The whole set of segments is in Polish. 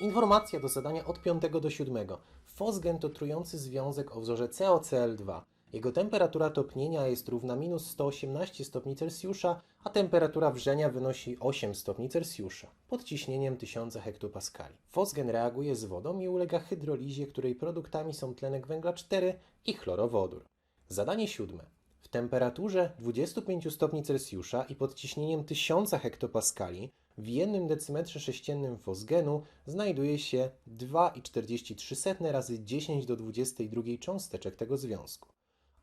Informacja do zadania od 5 do 7. Fosgen to trujący związek o wzorze COCl2. Jego temperatura topnienia jest równa minus 118 stopni Celsjusza, a temperatura wrzenia wynosi 8 stopni Celsjusza pod ciśnieniem 1000 hektopaskali. Fosgen reaguje z wodą i ulega hydrolizie, której produktami są tlenek węgla 4 i chlorowodór. Zadanie siódme. W temperaturze 25 stopni Celsjusza i pod ciśnieniem 1000 hektopaskali w jednym decymetrze sześciennym fosgenu znajduje się 2,43 razy 10 do 22 cząsteczek tego związku.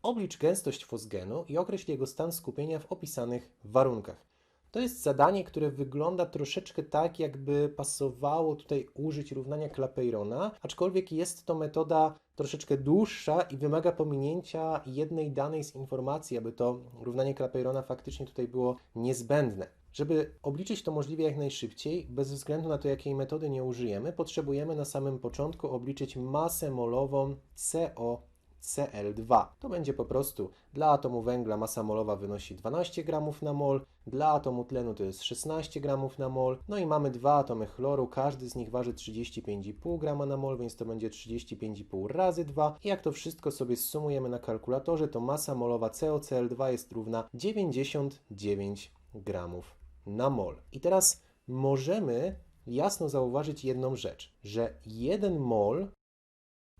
Oblicz gęstość fosgenu i określ jego stan skupienia w opisanych warunkach. To jest zadanie, które wygląda troszeczkę tak, jakby pasowało tutaj użyć równania Clapeyrona, aczkolwiek jest to metoda troszeczkę dłuższa i wymaga pominięcia jednej danej z informacji, aby to równanie Clapeyrona faktycznie tutaj było niezbędne. Żeby obliczyć to możliwie jak najszybciej, bez względu na to, jakiej metody nie użyjemy, potrzebujemy na samym początku obliczyć masę molową CO Cl2. To będzie po prostu dla atomu węgla masa molowa wynosi 12 gramów na mol, dla atomu tlenu to jest 16 gramów na mol, no i mamy dwa atomy chloru, każdy z nich waży 35,5 grama na mol, więc to będzie 35,5 razy 2 i jak to wszystko sobie sumujemy na kalkulatorze, to masa molowa COCl2 jest równa 99 gramów na mol. I teraz możemy jasno zauważyć jedną rzecz, że 1 mol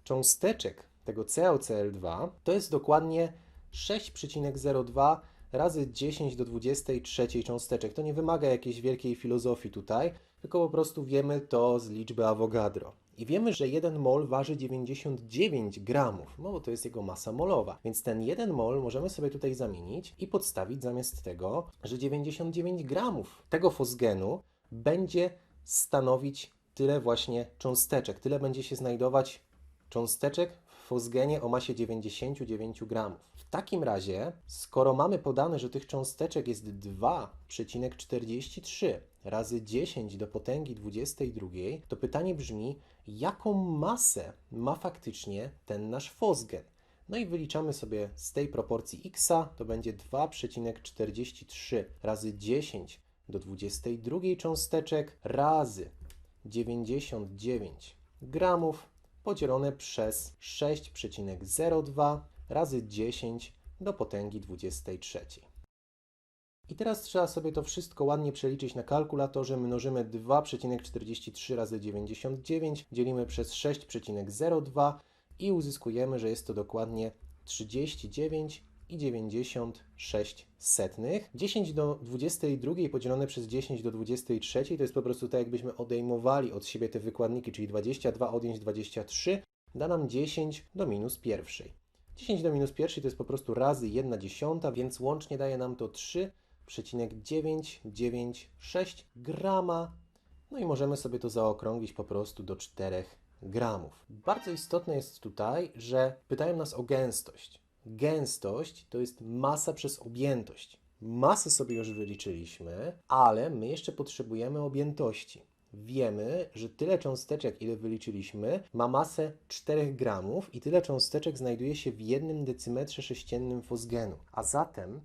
cząsteczek tego COCl2 to jest dokładnie 6,02 razy 10 do 23 cząsteczek. To nie wymaga jakiejś wielkiej filozofii tutaj, tylko po prostu wiemy to z liczby Avogadro. I wiemy, że 1 mol waży 99 gramów, no bo to jest jego masa molowa. Więc ten 1 mol możemy sobie tutaj zamienić i podstawić zamiast tego, że 99 gramów tego fosgenu będzie stanowić tyle właśnie cząsteczek, tyle będzie się znajdować cząsteczek w fosgenie o masie 99 gramów. Takim razie, skoro mamy podane, że tych cząsteczek jest 2,43 razy 10 do potęgi 22, to pytanie brzmi, jaką masę ma faktycznie ten nasz fosgen? No i wyliczamy sobie z tej proporcji x, to będzie 2,43 razy 10 do 22 cząsteczek razy 99 gramów podzielone przez 6,02 razy 10 do potęgi 23. I teraz trzeba sobie to wszystko ładnie przeliczyć na kalkulatorze. Mnożymy 2,43 razy 99, dzielimy przez 6,02 i uzyskujemy, że jest to dokładnie 39 i 96 setnych. 10 do 22 podzielone przez 10 do 23 to jest po prostu tak, jakbyśmy odejmowali od siebie te wykładniki, czyli 22 odjąć 23 da nam 10 do minus pierwszej. 10 do minus pierwszej to jest po prostu razy 1 dziesiąta, więc łącznie daje nam to 3,996 grama. No i możemy sobie to zaokrąglić po prostu do 4 gramów. Bardzo istotne jest tutaj, że pytają nas o gęstość. Gęstość to jest masa przez objętość. Masę sobie już wyliczyliśmy, ale my jeszcze potrzebujemy objętości. Wiemy, że tyle cząsteczek, ile wyliczyliśmy, ma masę 4 gramów i tyle cząsteczek znajduje się w jednym decymetrze sześciennym fosgenu. A zatem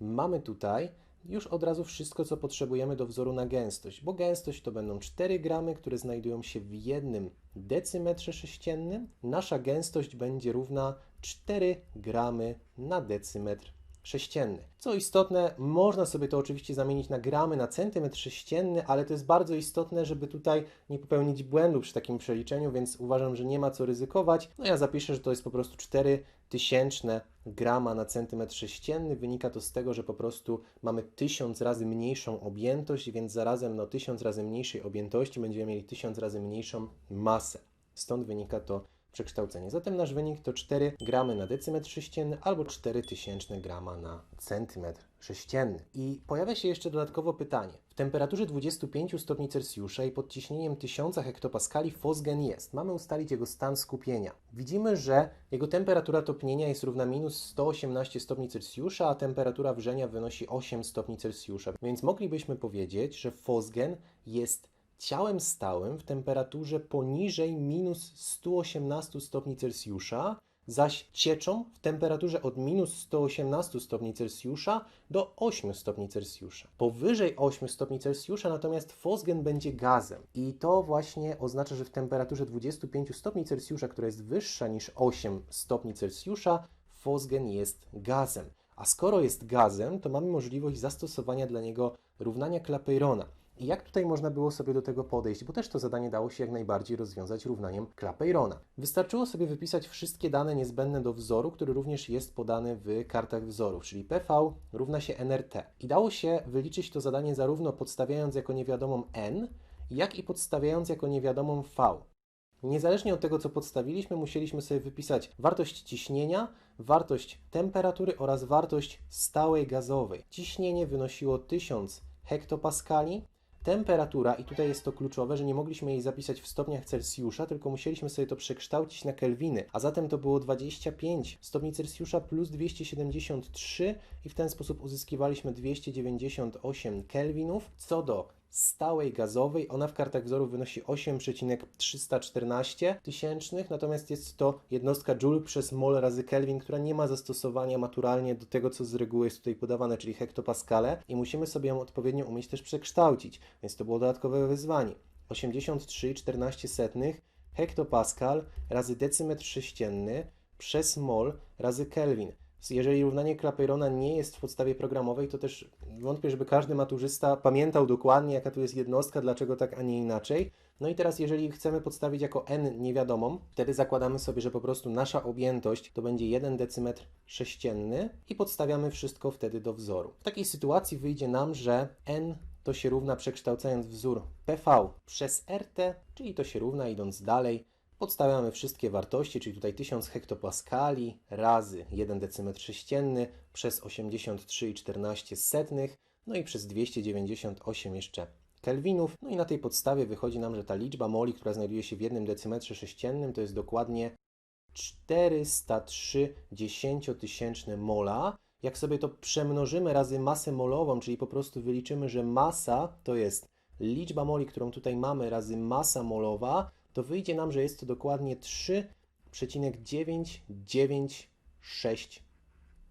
mamy tutaj już od razu wszystko, co potrzebujemy do wzoru na gęstość, bo gęstość to będą 4 gramy, które znajdują się w jednym decymetrze sześciennym. Nasza gęstość będzie równa 4 gramy na decymetr sześcienny. Co istotne, można sobie to oczywiście zamienić na gramy na centymetr sześcienny, ale to jest bardzo istotne, żeby tutaj nie popełnić błędu przy takim przeliczeniu, więc uważam, że nie ma co ryzykować. No ja zapiszę, że to jest po prostu 4 tysięczne grama na centymetr sześcienny. Wynika to z tego, że po prostu mamy 1000 razy mniejszą objętość, więc zarazem no 1000 razy mniejszej objętości będziemy mieli 1000 razy mniejszą masę. Stąd wynika to przekształcenie. Zatem nasz wynik to 4 gramy na decymetr sześcienny albo 4000 grama na centymetr sześcienny. I pojawia się jeszcze dodatkowo pytanie. W temperaturze 25 stopni Celsjusza i pod ciśnieniem 1000 hektopaskali fosgen jest. Mamy ustalić jego stan skupienia. Widzimy, że jego temperatura topnienia jest równa minus 118 stopni Celsjusza, a temperatura wrzenia wynosi 8 stopni Celsjusza. Więc moglibyśmy powiedzieć, że fosgen jest ciałem stałym w temperaturze poniżej minus 118 stopni Celsjusza, zaś cieczą w temperaturze od minus 118 stopni Celsjusza do 8 stopni Celsjusza. Powyżej 8 stopni Celsjusza natomiast fosgen będzie gazem i to właśnie oznacza, że w temperaturze 25 stopni Celsjusza, która jest wyższa niż 8 stopni Celsjusza, fosgen jest gazem. A skoro jest gazem, to mamy możliwość zastosowania dla niego równania Clapeyrona. I jak tutaj można było sobie do tego podejść? Bo też to zadanie dało się jak najbardziej rozwiązać równaniem Clapeyrona. Wystarczyło sobie wypisać wszystkie dane niezbędne do wzoru, który również jest podany w kartach wzorów, czyli PV równa się nRT. I dało się wyliczyć to zadanie zarówno podstawiając jako niewiadomą n, jak i podstawiając jako niewiadomą v. Niezależnie od tego, co podstawiliśmy, musieliśmy sobie wypisać wartość ciśnienia, wartość temperatury oraz wartość stałej gazowej. Ciśnienie wynosiło 1000 hektopaskali, temperatura, i tutaj jest to kluczowe, że nie mogliśmy jej zapisać w stopniach Celsjusza, tylko musieliśmy sobie to przekształcić na kelwiny, a zatem to było 25 stopni Celsjusza plus 273 i w ten sposób uzyskiwaliśmy 298 kelwinów. Co do stałej gazowej, ona w kartach wzorów wynosi 8,314 tysięcznych, natomiast jest to jednostka joule przez mol razy Kelvin, która nie ma zastosowania maturalnie do tego, co z reguły jest tutaj podawane, czyli hektopaskale i musimy sobie ją odpowiednio umieć też przekształcić, więc to było dodatkowe wyzwanie. 83,14 hektopaskal razy decymetr sześcienny przez mol razy Kelvin. Jeżeli równanie Clapeyrona nie jest w podstawie programowej, to też wątpię, żeby każdy maturzysta pamiętał dokładnie, jaka tu jest jednostka, dlaczego tak, a nie inaczej. No i teraz, jeżeli chcemy podstawić jako n niewiadomą, wtedy zakładamy sobie, że po prostu nasza objętość to będzie 1 decymetr sześcienny i podstawiamy wszystko wtedy do wzoru. W takiej sytuacji wyjdzie nam, że n to się równa przekształcając wzór PV przez RT, czyli to się równa idąc dalej Podstawiamy wszystkie wartości, czyli tutaj 1000 hektopaskali razy 1 decymetr sześcienny przez 83,14, no i przez 298 jeszcze kelwinów. No i na tej podstawie wychodzi nam, że ta liczba moli, która znajduje się w 1 decymetrze sześciennym, to jest dokładnie 403 dziesięciotysięczne mola. Jak sobie to przemnożymy razy masę molową, czyli po prostu wyliczymy, że masa to jest liczba moli, którą tutaj mamy, razy masa molowa, to wyjdzie nam, że jest to dokładnie 3,996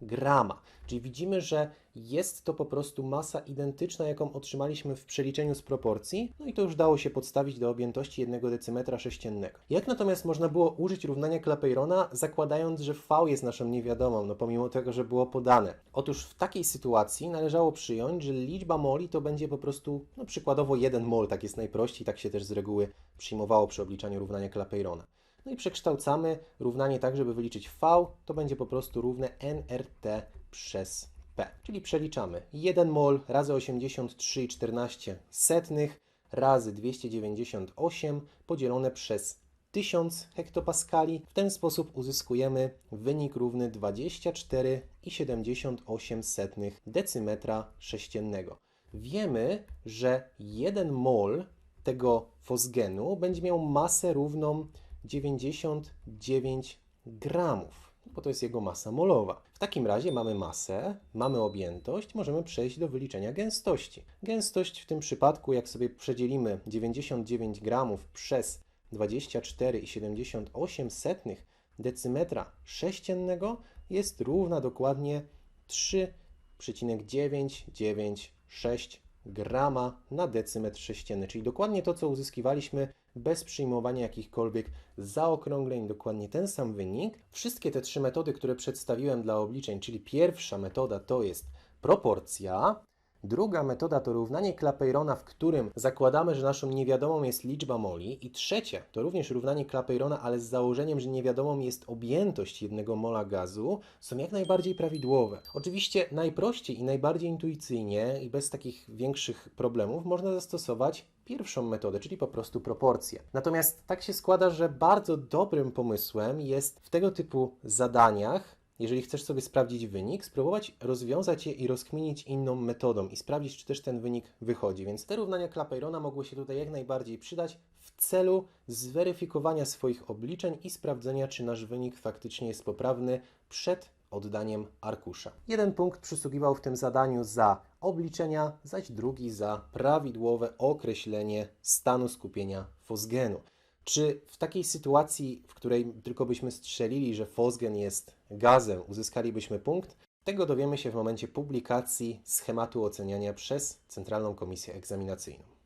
grama. Czyli widzimy, że jest to po prostu masa identyczna, jaką otrzymaliśmy w przeliczeniu z proporcji, no i to już dało się podstawić do objętości 1 decymetra sześciennego. Jak natomiast można było użyć równania Clapeyrona, zakładając, że V jest naszą niewiadomą, no pomimo tego, że było podane? Otóż w takiej sytuacji należało przyjąć, że liczba moli to będzie po prostu, no przykładowo 1 mol, tak jest najprościej, tak się też z reguły przyjmowało przy obliczaniu równania Clapeyrona. No i przekształcamy równanie tak, żeby wyliczyć V, to będzie po prostu równe nRT przez P. Czyli przeliczamy 1 mol razy 83,14 setnych razy 298 podzielone przez 1000 hektopaskali. W ten sposób uzyskujemy wynik równy 24,78 decymetra sześciennego. Wiemy, że 1 mol tego fosgenu będzie miał masę równą 99 gramów, bo to jest jego masa molowa. W takim razie mamy masę, mamy objętość, możemy przejść do wyliczenia gęstości. Gęstość w tym przypadku, jak sobie przedzielimy 99 gramów przez 24,78 decymetra sześciennego, jest równa dokładnie 3,996 grama na decymetr sześcienny, czyli dokładnie to, co uzyskiwaliśmy bez przyjmowania jakichkolwiek zaokrągleń, dokładnie ten sam wynik. Wszystkie te trzy metody, które przedstawiłem dla obliczeń, czyli pierwsza metoda to jest proporcja, Druga metoda to równanie Clapeyrona, w którym zakładamy, że naszą niewiadomą jest liczba moli. I trzecia to również równanie Clapeyrona, ale z założeniem, że niewiadomą jest objętość jednego mola gazu, są jak najbardziej prawidłowe. Oczywiście najprościej i najbardziej intuicyjnie i bez takich większych problemów można zastosować pierwszą metodę, czyli po prostu proporcje. Natomiast tak się składa, że bardzo dobrym pomysłem jest w tego typu zadaniach jeżeli chcesz sobie sprawdzić wynik, spróbować rozwiązać je i rozkminić inną metodą i sprawdzić, czy też ten wynik wychodzi. Więc te równania Clapeyrona mogły się tutaj jak najbardziej przydać w celu zweryfikowania swoich obliczeń i sprawdzenia, czy nasz wynik faktycznie jest poprawny przed oddaniem arkusza. Jeden punkt przysługiwał w tym zadaniu za obliczenia, zaś drugi za prawidłowe określenie stanu skupienia fosgenu. Czy w takiej sytuacji, w której tylko byśmy strzelili, że fosgen jest gazem, uzyskalibyśmy punkt? Tego dowiemy się w momencie publikacji schematu oceniania przez Centralną Komisję Egzaminacyjną.